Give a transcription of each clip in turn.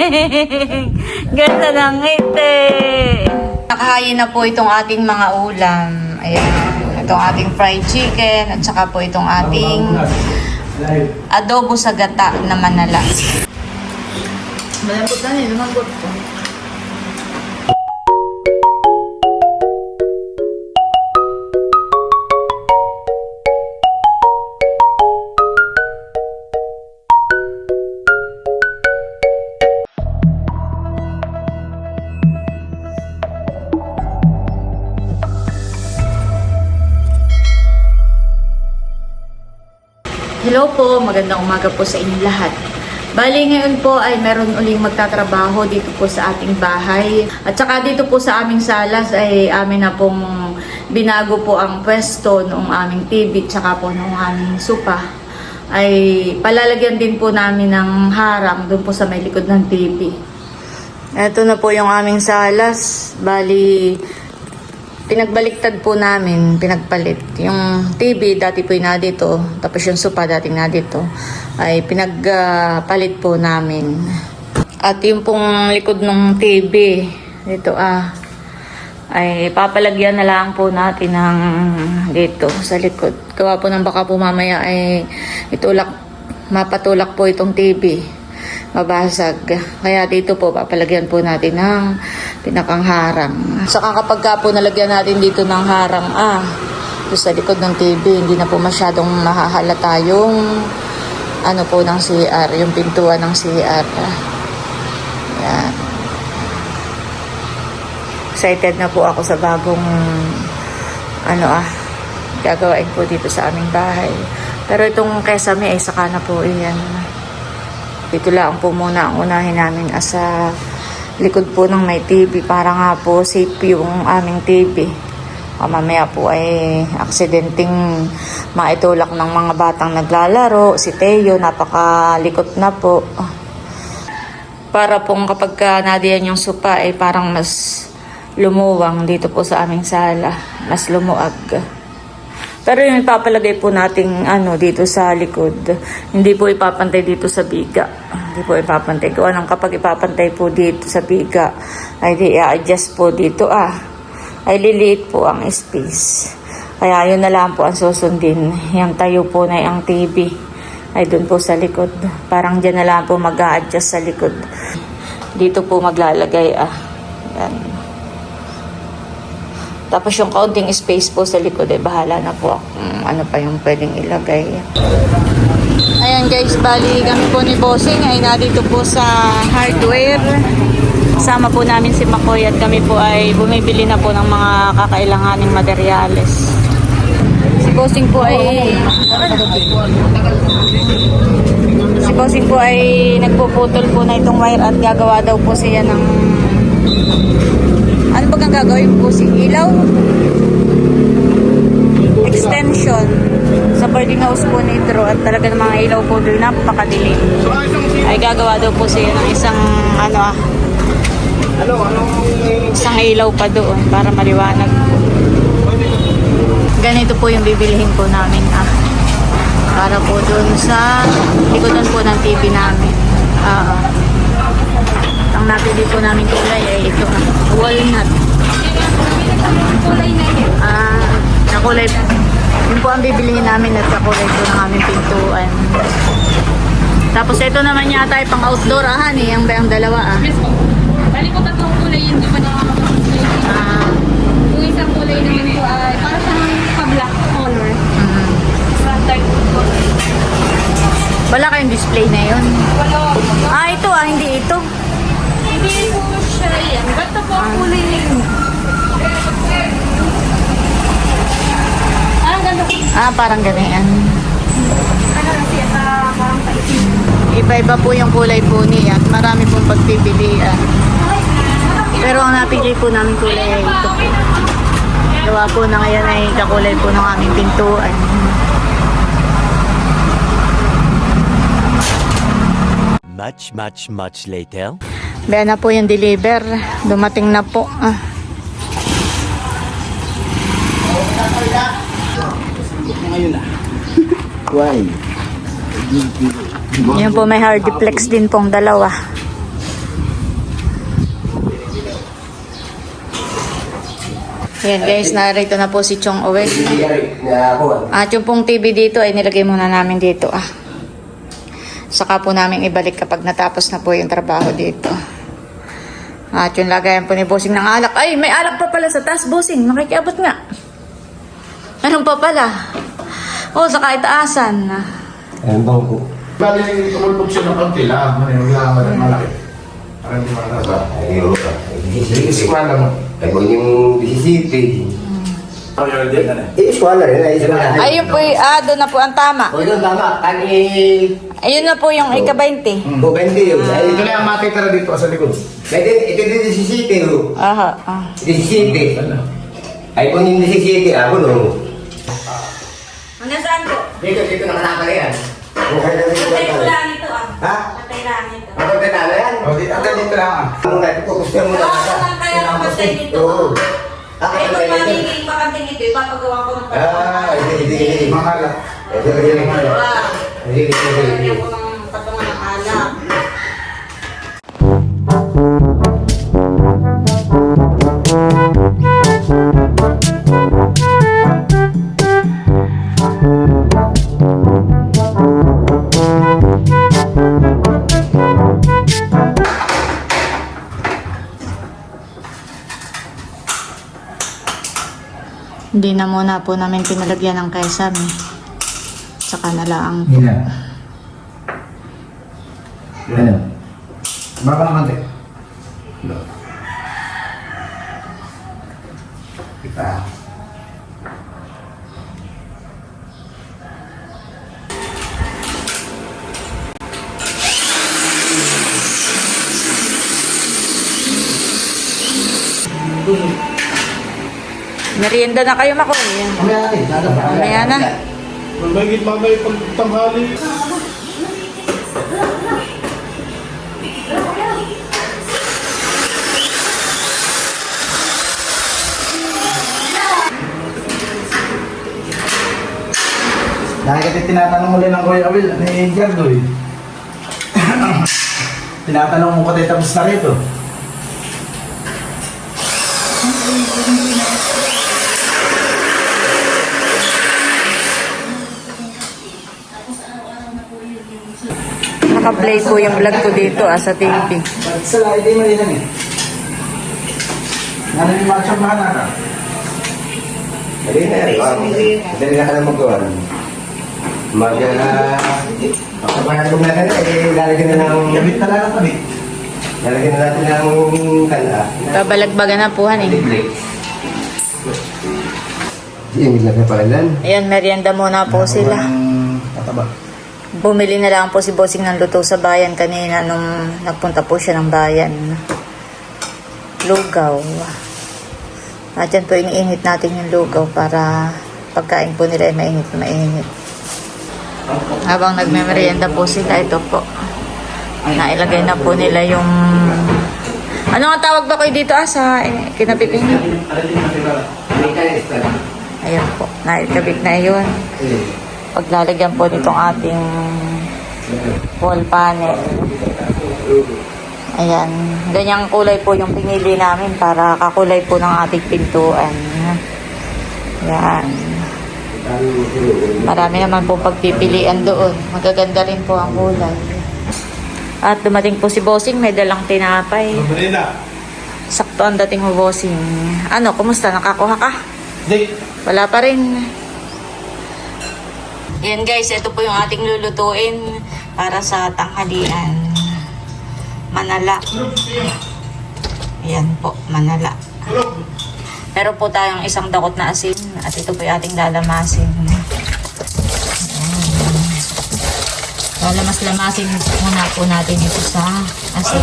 Ganda ng ngiti. Nakahayin na po itong ating mga ulam. Ayan. Itong ating fried chicken at saka po itong ating adobo sa gata na manala. Malambot na rin, lumambot po. Po, magandang umaga po sa inyong lahat. Bali ngayon po ay meron uling magtatrabaho dito po sa ating bahay. At saka dito po sa aming salas ay amin na pong binago po ang pwesto noong aming TV tsaka po noong aming supa. Ay palalagyan din po namin ng harang doon po sa may likod ng TV. Ito na po yung aming salas. Bali, Pinagbaliktad po namin, pinagpalit. Yung TV, dati po na dito. Tapos yung sopa, dating na dito. Ay pinagpalit po namin. At yung pong likod ng TV, dito ah, ay papalagyan na lang po natin ng dito sa likod. Gawa po ng baka po mamaya ay itulak, mapatulak po itong TV mabasag. Kaya dito po, papalagyan po natin ng pinakang harang. Saka kapag ka po nalagyan natin dito ng harang, ah, doon sa likod ng TV, hindi na po masyadong mahahalata yung ano po ng CR, yung pintuan ng CR. Yan. Excited na po ako sa bagong ano ah, gagawain po dito sa aming bahay. Pero itong kesame ay saka na po iyan. Dito lang po muna ang unahin namin as sa likod po ng may TV para nga po safe yung aming TV. O mamaya po ay aksidenteng maitulak ng mga batang naglalaro. Si Teo, napakalikot na po. Para pong kapag ka nadiyan yung supa ay parang mas lumuwang dito po sa aming sala. Mas lumuag. Pero yung ipapalagay po nating ano dito sa likod, hindi po ipapantay dito sa biga. Hindi po ipapantay. Kung anong kapag ipapantay po dito sa biga, ay di i-adjust po dito ah. Ay liliit po ang space. Kaya yun na lang po ang susundin. Yung tayo po na yung TV ay dun po sa likod. Parang dyan na lang po mag adjust sa likod. Dito po maglalagay ah. Yan. Tapos yung kaunting space po sa likod, eh, bahala na po kung ano pa yung pwedeng ilagay. Ayan guys, bali kami po ni Bossing ay nandito po sa hardware. Kasama po namin si Makoy at kami po ay bumibili na po ng mga kakailanganing materyales. Si Bossing po ay... Si Bossing po ay nagpuputol po na itong wire at gagawa daw po siya ng kang gagawin po si ilaw? Extension sa boarding house po ni Drew at talaga ng mga ilaw po doon napakadilim. Ay gagawa daw po siya ng isang ano ah, isang ilaw pa doon para maliwanag. Ganito po yung bibilihin po namin ah. Para po doon sa likodan po ng TV namin. Ah. Ang napili po namin kulay ay ito walnut. kulay na yun. Ah, na kulay. Yun po ang bibilihin namin at kakulay po ng aming pintuan. Tapos ito naman yata ay pang outdoor ah, honey. Ang ang dalawa ah. Yes po. Bali po tatlong kulay yun, di ba nakakapag-kulay? Ah, Yung isang kulay naman po ay para sa pa-black color. mm. Sa dark color. Wala kayong display na yun. Wala. Ah, ito ah, hindi ito. Hindi po siya yan. Ba't na po ang kulay yun? Ah, ganda po. Ah, parang ganyan. Ano kasi, ah, parang paisin. Iba-iba po yung kulay po niya at marami pong pagpipilian. Pero ang napili po namin kulay ay ito po. Gawa po na ngayon ay kakulay po ng aming pintuan. Much, much, much later. Bayan na po yung deliver. Dumating na po. Ah. Why? Po may hardiplex din pong dalawa. Yan guys, narito na po si Chong Owe. At yung pong TV dito ay nilagay muna namin dito ah. Saka po namin ibalik kapag natapos na po yung trabaho dito. At yung lagayan po ni Bossing ng alak. Ay, may alak pa pala sa taas, Bossing. Makikiabot nga. Meron pa pala. Oh, sa kaitaasan. Ayun bang po? Bali, tumulog siya ng konti lang. Ano yung laman ng malaki. Para hindi makanasa. Ayun na mo. Ay, kung yung bisisiti. Ako yung hindi na na. Eh. Ayun po, ah, doon na po ang tama. O, yun, tama. Kani... Ayun na po yung ika-20. O, 20 yun. Ay, Ito na yung matitira dito sa likod. Ito, ito din bisisiti. o. Aha, ah. Bisisiti. Ay, kung yung bisisiti, ako no. Hanggang saan po? Dito, dito nakataka yan. Okay na dito. ito ah. Ha? Patay lang ito. Ako na yan. O, di, hanggang dito lang ah. Ang natin po, gusto mo na. kaya dito. Oo. Ako Ay, na kung yan. magiging bakanting ito, ipapagawa ko ng Ah, hindi, hindi, hindi. Mahala. Ito, ito, ito. Wow. Hindi, hindi, ng ng alak. Na muna po namin pinalagyan ng kesame. Saka na lang Hindi na. Yan. Baba ng konti. Kita. Merienda na kayo, Makoy. Mamaya natin. Mamaya na. Magigit mamaya pag tanghali. Dahil kasi tinatanong ulit ng Kuya Will ni Gerdo eh. tinatanong mo kasi tapos na rito. Naka-play po yung vlog ko dito ah, sa TV. Sa lahat di malilang eh? Ano yung mga siyang mahanara? Dali na yan. Dali na ka na magawa. Mag... Pagkakalagog natin eh, lalagyan na ng... Gamit na lang kami. Lalagyan na natin ng kala. Babalagbagan na po, han eh. Yung ilagay pa lang. Ayan, merienda muna po sila. Tataba. Bumili na lang po si Bossing ng luto sa bayan kanina nung nagpunta po siya ng bayan. Lugaw. At yan po iniinit natin yung lugaw para pagkain po nila ay mainit na mainit. Habang nagme-merienda po sila, ito po. Nailagay na po nila yung... Ano nga tawag ba kayo dito ah sa kinapiping? Ayan po, naikabit na yun. Paglalagyan po nitong ating wall panel. Ayan, ganyang kulay po yung pinili namin para kakulay po ng ating pintuan. Ayan. Marami naman po pagpipilian doon. Magaganda rin po ang kulay. At dumating po si Bossing, may dalang tinapay. Sakto ang dating mo, Bossing. Ano, kumusta? Nakakuha ka? Di. Wala pa rin. Yan guys, ito po yung ating lulutuin para sa tanghalian. Manala. Yan po, manala. Meron po tayong isang dakot na asin at ito po yung ating lalamasin. Lalamas-lamasin muna po natin ito sa asin.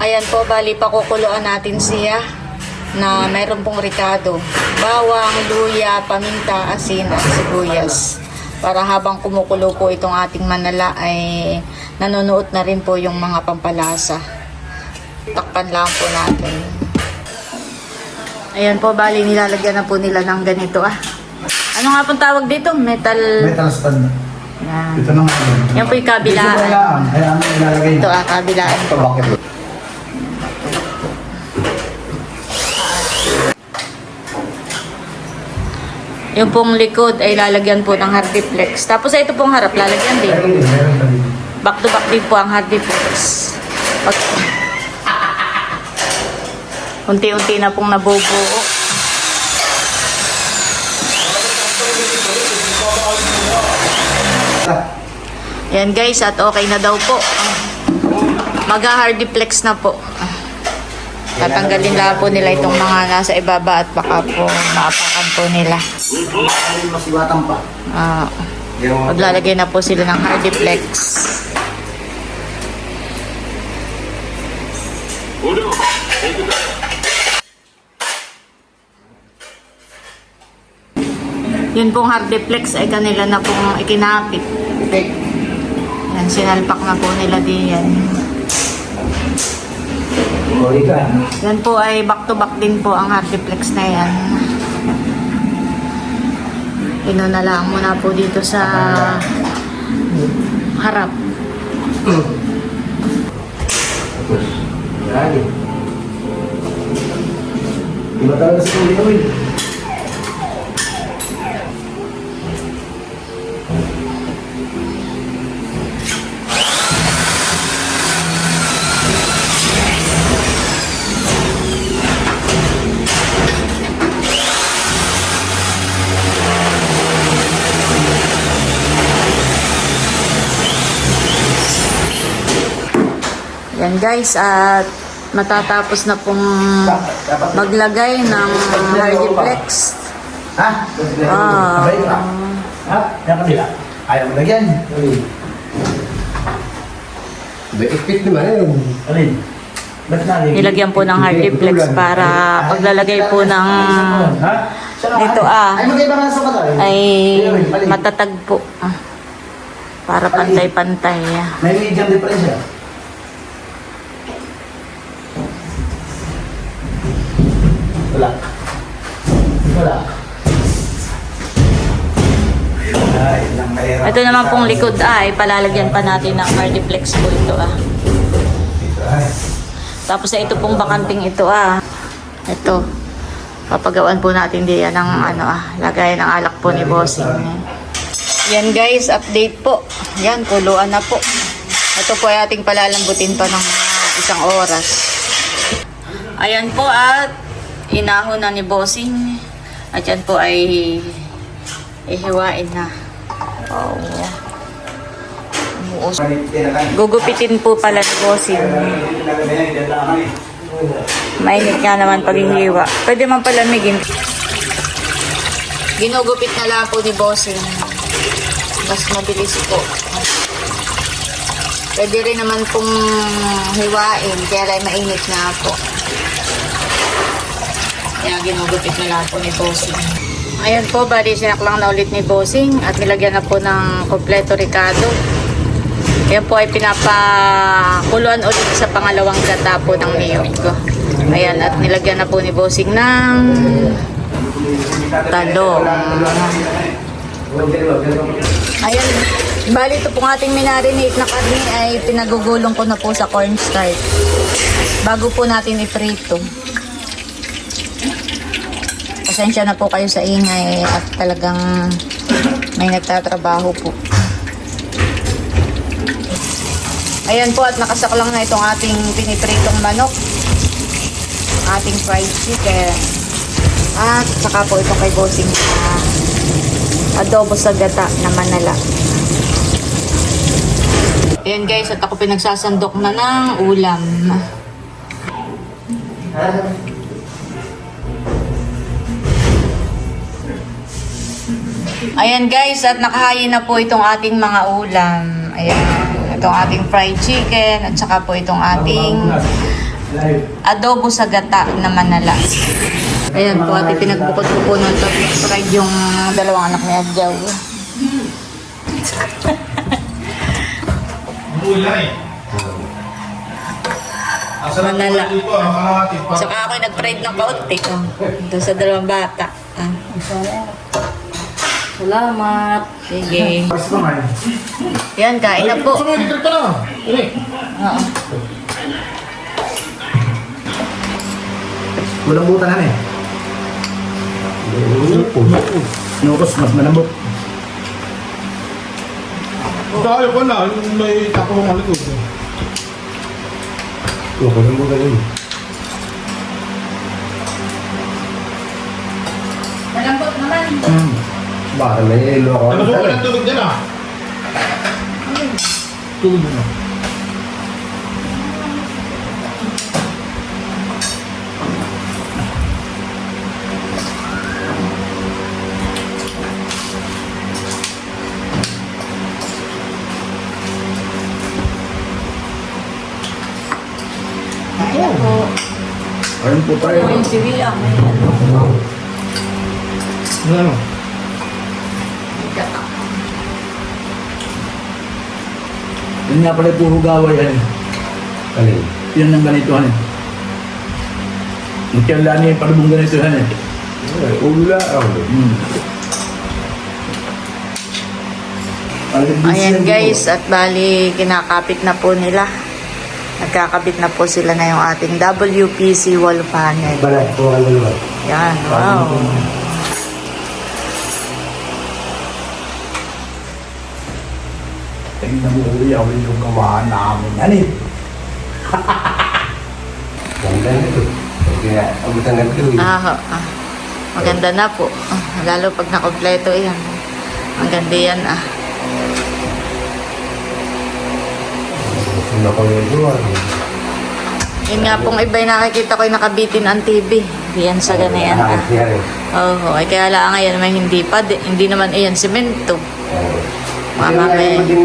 Ayan po, bali pakukuluan natin siya na mayroon pong ricado. Bawang, luya, paminta, asin at sibuyas. Para habang kumukulo po itong ating manala ay nanonood na rin po yung mga pampalasa. Takpan lang po natin. Ayan po, bali nilalagyan na po nila ng ganito ah. Ano nga pong tawag dito? Metal... Metal stand. Yan. Ito na nga. Yan po yung Ito kabilaan. kailangan. Kaya ano ilalagay Ito ah, kabilaan. Ito, bakit? Yung pong likod ay lalagyan po ng hardiplex. Tapos ito pong harap, lalagyan din. Back to back din po ang hardiplex. Pag... Unti-unti na pong nabubuo. Yan guys, at okay na daw po. Mag-hardiplex na po. Tatanggalin lang po nila itong mga nasa ibaba at baka po maapakan po nila. Masiwatan pa. Ah, Yung maglalagay na po sila ng hardiplex. Yun pong hardiplex ay kanila na pong ikinapit. Yan, sinalpak na po nila din yan. Yan po ay back to back din po ang hardiplex na yan. Inuna lang muna po dito sa harap. Yan. Di ba talaga sa tuloy kami? Yan guys, at matatapos na pong maglagay ng hardiplex. Ha? Ah. Ha? Yan kabila. Ayaw mo lagyan. Ikpit naman yun. Alin? Nilagyan po ng hardiplex para paglalagay po ng Dito, ah. Ay matatag po. Ah, Para pantay-pantay. ah. May medium difference Wala. Wala. Ay, nang mahirap. Ito naman pong likod ay palalagyan pa natin ng hardiplex po ito ah. Tapos sa ito pong bakanting ito ah. Ito. Papagawan po natin diyan ng ano ah, lagay ng alak po ni Bossing. Yan guys, update po. Yan, kuluan na po. Ito po ay ating palalambutin pa ng isang oras. Ayan po at inahon na ni Bossing. At yan po ay ihiwain na. Oh. Umuos. Gugupitin po pala ni Bossing. Mainit nga naman pag hiwa. Pwede man palamigin. Ginugupit na lang po ni Bossing. Mas mabilis po. Pwede rin naman pong hiwain, kaya lang mainit na po. Kaya ginugupit na lang po ni Bossing. Ayan po, bali sinak lang na ulit ni Bossing at nilagyan na po ng kompleto Ricardo. Yan po ay pinapakuluan ulit sa pangalawang gata po ng niyog. Ayan, at nilagyan na po ni Bossing ng talong. Ayan, bali ito pong ating minarinate na karne ay pinagugulong ko na po sa cornstarch. Bago po natin iprito. Pasensya na po kayo sa ingay at talagang may nagtatrabaho po. Ayan po at nakasaklang na itong ating pinipritong manok. Ating fried chicken. At saka po itong kay Bossing na adobo sa gata na manala. Ayan guys, at ako pinagsasandok na ng ulam. Ayan guys, at nakahayin na po itong ating mga ulam. Ayan, itong ating fried chicken at saka po itong ating adobo sa gata na manala. Ayan po, ate pinagbukod ko po ng tapos fried yung dalawang anak ni Adjaw. Ulay. Asa na Manala. Saka ako nag-fried ng kaunti. Oh, doon sa dalawang bata. Ah. Salamat. Sige. Paris pa nga eh. Yan, kain na po. Mo, dito na. Ini. Oo. Walang butan eh. Nukos, mas malambot. Tayo ko na, may takong ang likod. Huwag ko mo ganun. Malambot naman. Hmm. Baka may ilo ako. Ano ko ng tubig dyan ah? Tubig na. Kain na po. Ayun po tayo. Ayun si William. May ano. Ano? Yun nga pala puro gaway yan. Alin? Yan ang ganito yan. Ang kailan niya palubong ganito yan eh. Ay, Ula. ako. Hmm. Ayan guys, at bali kinakapit na po nila. Nagkakabit na po sila na yung ating WPC wall panel. Balat po ang dalawa. Yan, wow. Wala yung gawa namin. Ano eh? Ganda na ito. Kaya, abutan na ito. eh. Ah, ah. Maganda na po. Ah, lalo pag nakompleto yan. Ang ganda yan ah. Gusto ko yung luwa. Yun nga pong iba'y nakikita ko yung nakabitin ang TV. Hindi yan sa ganayan ah. Oo, ay kaya lang ngayon may hindi pa. di- Hindi naman iyan semento. Mama, may- may... din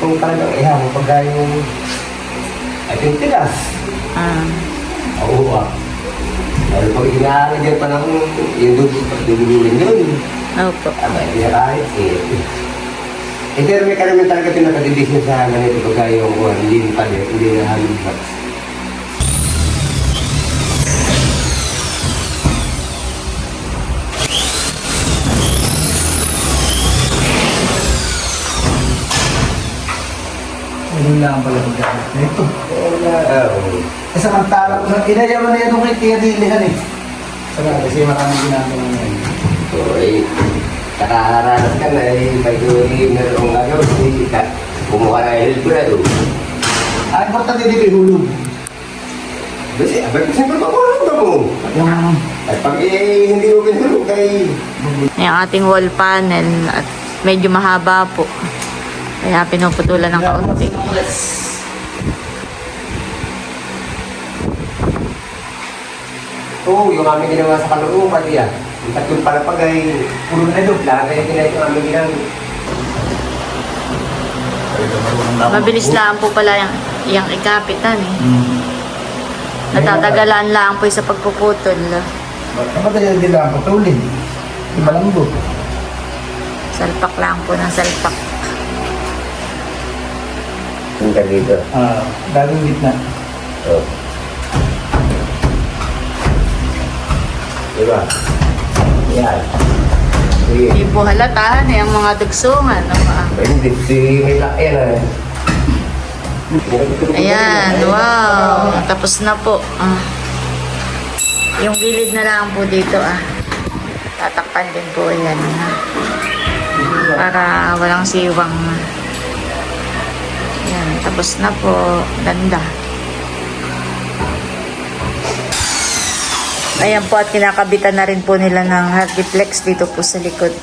kung talagang ihang pagka yung... Ay, yung tigas. Ah. Oo ah. Dahil pag inaalagyan pa ng yung dudulin yun. Opo. Aba, hindi na kahit eh. Eh, pero may karamihan talaga pinakadidisyon sa ganito pagka yung kuwan, hindi pa din, hindi na halong Ganun lang pala pagkakas na ito. Wala, oo. Eh, samantala ko na, inayaman na yan nung itinilihan eh. Saka kasi maraming ginagawa ngayon. So, eh, nakaharanas ka na eh, pag yung merong gagawin, eh, ka- kumuha na yung help na doon. Ah, importante dito ihulog. Kasi, abay ko siyempre makulong ka mo. Yung At pag eh, hindi mo pinulog kay... Yung ating wall panel at medyo mahaba po. Kaya pinuputulan ng kaunti. Oo, yung aming ginawa sa kalooban niya. Yung tatlong palapag ay puro na doon. Lagay yung ginay yung aming ginang... Mabilis lang po pala yung, yung ikapitan eh. Hmm. Natatagalan lang po sa pagpuputol. Kapag din lang patulin. Di malambot. Salpak lang po ng salpak. Yung dito. Ah, dagang gitna. Oo. Diba? Yan. Sige. Hindi po halata na yung mga dugsungan. no, ah. Hindi, si may laki na eh. Ayan, wow. Tapos na po. Ah. Yung gilid na lang po dito ah. Tatakpan din po yan. ah. Para walang siwang. Ayan, tapos na po. Ganda. Ayan po at kinakabitan na rin po nila ng Hardiplex dito po sa likod.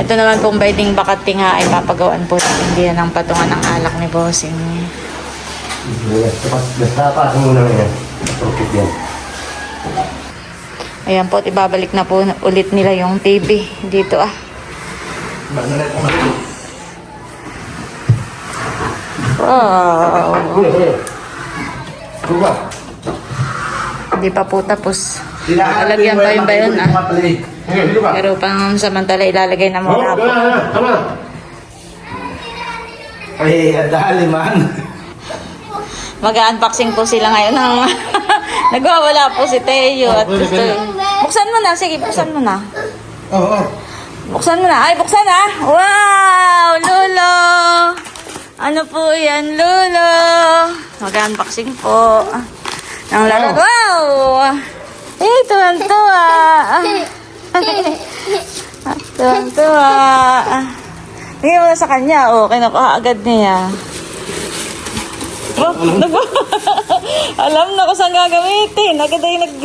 Ito naman pong binding bakati nga ay papagawaan po natin din ng patungan ng alak ni Bossing. Basta pa mo na yan. Profit yan. Ayan po, ibabalik na po ulit nila yung TV dito ah. Wow. Hindi pa po tapos. Lalagyan pa yun ba yun ah. Pero pang samantala ilalagay na muna po. Tama. Ay, dali man. Mag-unboxing po sila ngayon ng... Nagwawala po si Teo at gusto... Buksan mo na, sige, buksan mo na. Oo. Oh, Buksan mo na. Ay, buksan na. Wow! Lolo! Ano po yan, Lolo? Mag-unboxing po. Ng laro. Wow! Eh, tuwan-tuwa. Tuwan-tuwa. Tingnan mo na sa kanya. Oh, kinukuha agad niya. Oh, nag- Alam na kung saan gagamitin. Agad ay nag...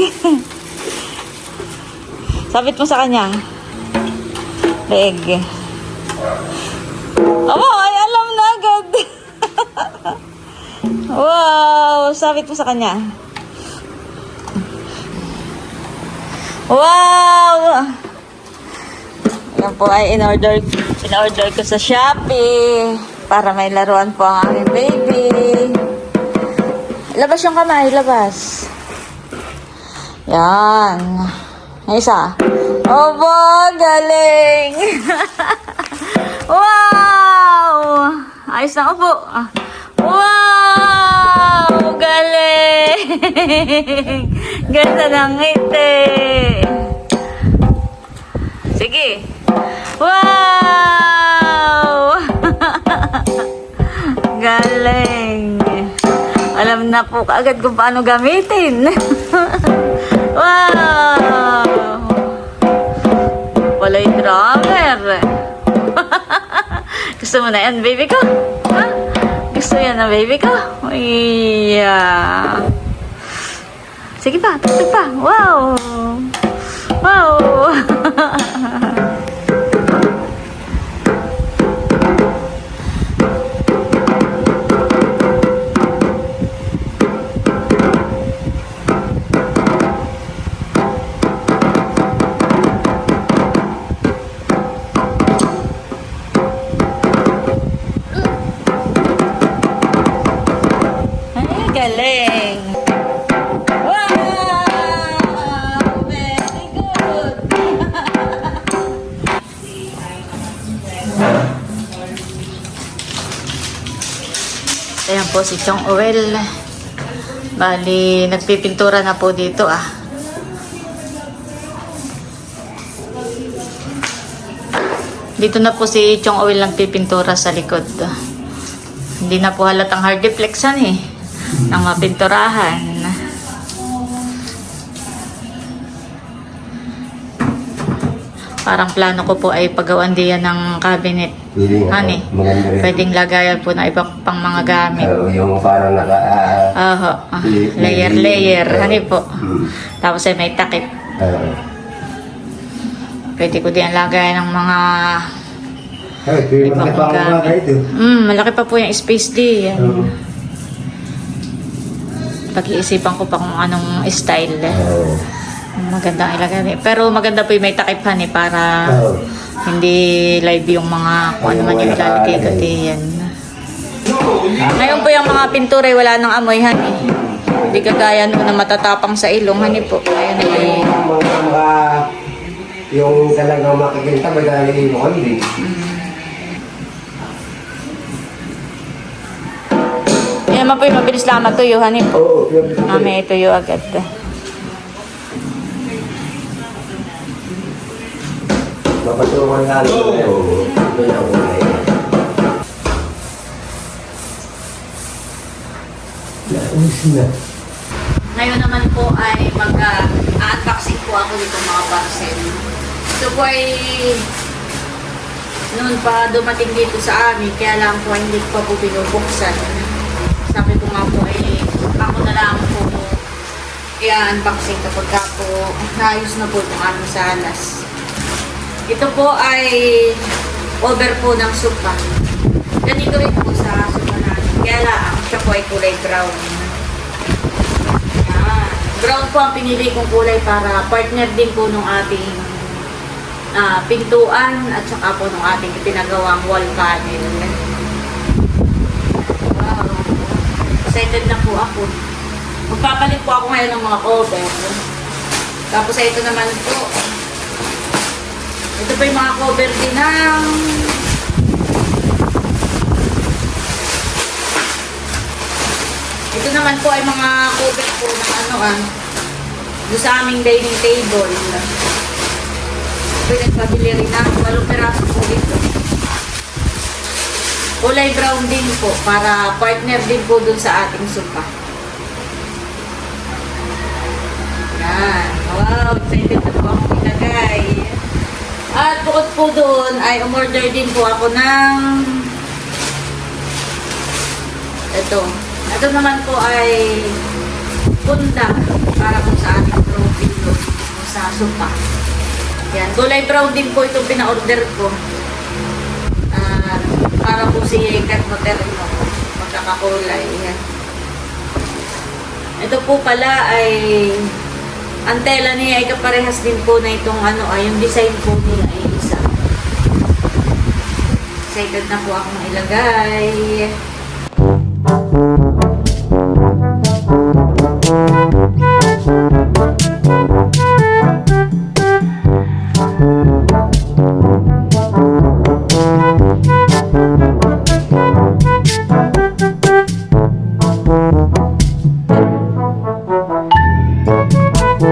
Sabit mo sa kanya. Leg. Aba, ay alam na agad. Wow, sabit mo sa kanya. Wow! Yan po ay in-order, in-order ko sa Shopee para may laruan po ang aming baby. Labas yung kamay, labas. Yan. Isa. Oba, galing! wow! Ayos na upo. Ah. Wow! Galing! Ganda ng ngiti. Sige. Wow! Galing. Alam na po kaagad kung paano gamitin. wow! Walay drummer. Gusto mo na yan, baby ko? Ha? Gusto yan na, baby ko? Yeah. Sige pa, tugtog pa. Wow! Wow! po si Chong Owel. Bali, nagpipintura na po dito ah. Dito na po si Chong Owel nagpipintura sa likod. Hindi na po halatang hard eh. Ng mapinturahan. Parang plano ko po ay paggawan diyan ng cabinet. Pwede nga, Honey, maganda rin. pwedeng lagayan po ng ibang pang mga gamit. Oo, yung parang naka... ah, Oho, ah, layer, layer. oo. Hani po. Mm. Tapos ay may takip. Oo. Pwede ko din lagayan ng mga... Ay, pwede Ibang makita ko gamit. ba kahit eh. Mm, malaki pa po yung space di. Yan. Oo. Pag-iisipan ko pa kung anong style. Oo. Magandang ilagay. Pero maganda po yung may takip honey para Oo. hindi live yung mga kung ano man yung ilalagay ko nakalagay. diyan. Ngayon po yung mga pintura wala nang amoy honey. Hindi kagaya noon na matatapang sa ilong honey po. Ayun ay Yung talagang makikita, magaling mo hindi. Yan naman po yung mabilis lang matuyo honey po. Oo. Mamaya ituyo agad. Mapatulungan nga lang. Oo. Ito na ako na yun. Na. Ngayon naman po ay mag-unboxing po ako dito mga parcel. Ito po ay noon pa dumating dito sa amin, kaya lang po hindi ko pa po binubuksan. Sabi ko nga po ay ako na lang po i-unboxing kapag ka po naayos na po itong aming salas. Ito po ay over po ng supa. Ganito rin po sa supa natin. Kaya lang, siya po ay kulay brown. Yan. Brown po ang pinili kong kulay para partner din po nung ating ah, pintuan at saka po nung ating pinagawang wall panel. Wow. Excited na po ako. Magpapalit po ako ngayon ng mga cover. Tapos ito naman po. Ito po yung mga cover din ng Ito naman po ay mga cover po ng ano ah, doon sa aming dining table. po yung nagpabili rin ng walong peraso po dito. Kulay brown din po para partner din po dun sa ating supa. Yan. Wow, excited na po ako. At bukod po doon ay umorder din po ako ng ito. Ito naman po ay punda para po sa ating protein po sa supa. Yan. Kulay brown din po itong pina-order ko. At para po si Kat Moterino magkakakulay. Yan. Ito po pala ay ang tela niya ay kaparehas din po na itong ano ay yung design po niya ay isa. Excited na po akong ilagay. Ayan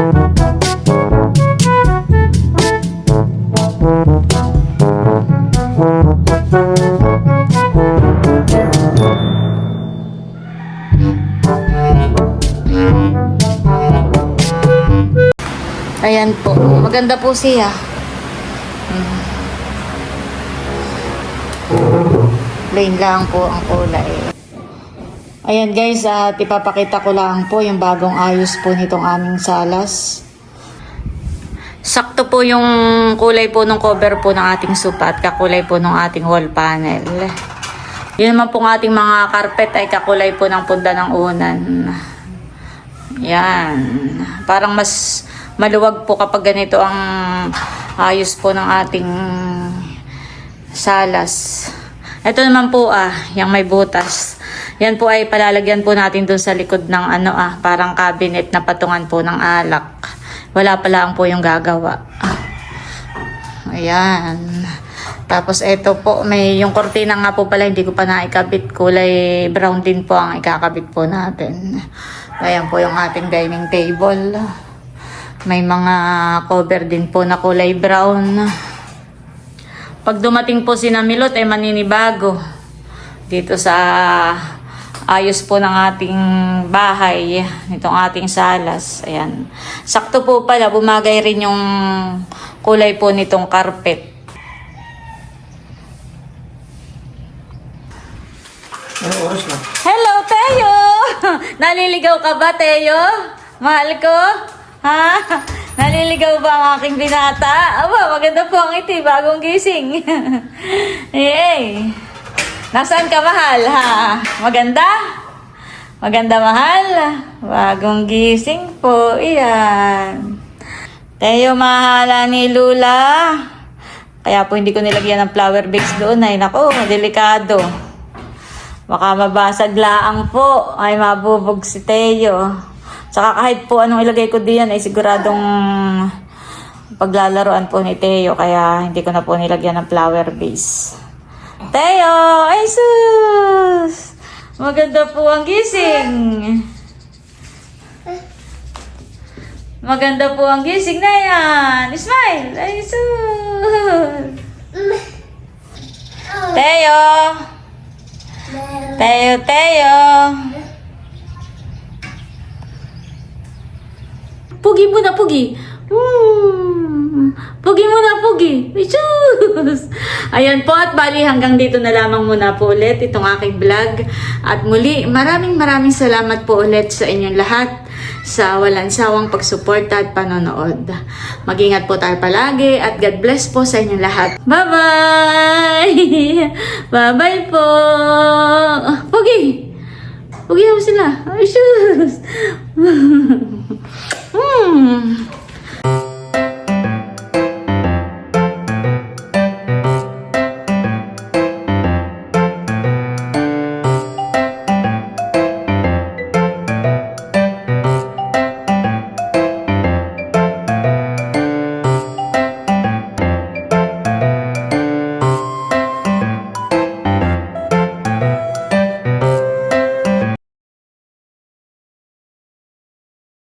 po. Maganda po siya. Plain lang po ang kulay. Ayan guys, at ipapakita ko lang po yung bagong ayos po nitong aming salas. Sakto po yung kulay po ng cover po ng ating sopa at kakulay po ng ating wall panel. Yun naman po ng ating mga carpet ay kakulay po ng punda ng unan. Yan. Parang mas maluwag po kapag ganito ang ayos po ng ating salas. Ito naman po ah, yung may butas. Yan po ay palalagyan po natin dun sa likod ng ano ah, parang cabinet na patungan po ng alak. Wala pa lang po yung gagawa. Ah. Ayan. Tapos ito po, may yung kortina nga po pala hindi ko pa naikabit. Kulay brown din po ang ikakabit po natin. Ayan po yung ating dining table. May mga cover din po na kulay brown. Pag dumating po si Namilot ay maninibago dito sa ayos po ng ating bahay, itong ating salas. Ayan. Sakto po pala, bumagay rin yung kulay po nitong carpet. Ano oras na? Hello, Teo! Naliligaw ka ba, Teo? Mahal ko? Ha? Naliligaw ba ang aking binata? Aba, maganda po ang iti, bagong gising. Yay! Nasaan ka, mahal, ha? Maganda? Maganda, mahal? Bagong gising po, iyan. Teo, mahala ni Lula. Kaya po hindi ko nilagyan ng flower base doon. Ay, nako, delikado. Baka mabasag laang po ay mabubog si Teo. Tsaka kahit po anong ilagay ko diyan ay siguradong paglalaroan po ni Teo kaya hindi ko na po nilagyan ng flower base. Teo! Ay sus! Maganda po ang gising. Maganda po ang gising na yan. Smile! Ay sus! Teo! Teo, Teo. Pugi mo na, Pugi. Hmm. Pugi mo na, Pugi. Sus. Ayan po at bali hanggang dito na lamang muna po ulit itong aking vlog. At muli, maraming maraming salamat po ulit sa inyong lahat sa walang sawang pagsuporta at panonood. Mag-ingat po tayo palagi at God bless po sa inyong lahat. Bye-bye! Bye-bye po! Pogi! Pogi mo sila! Ay, sus!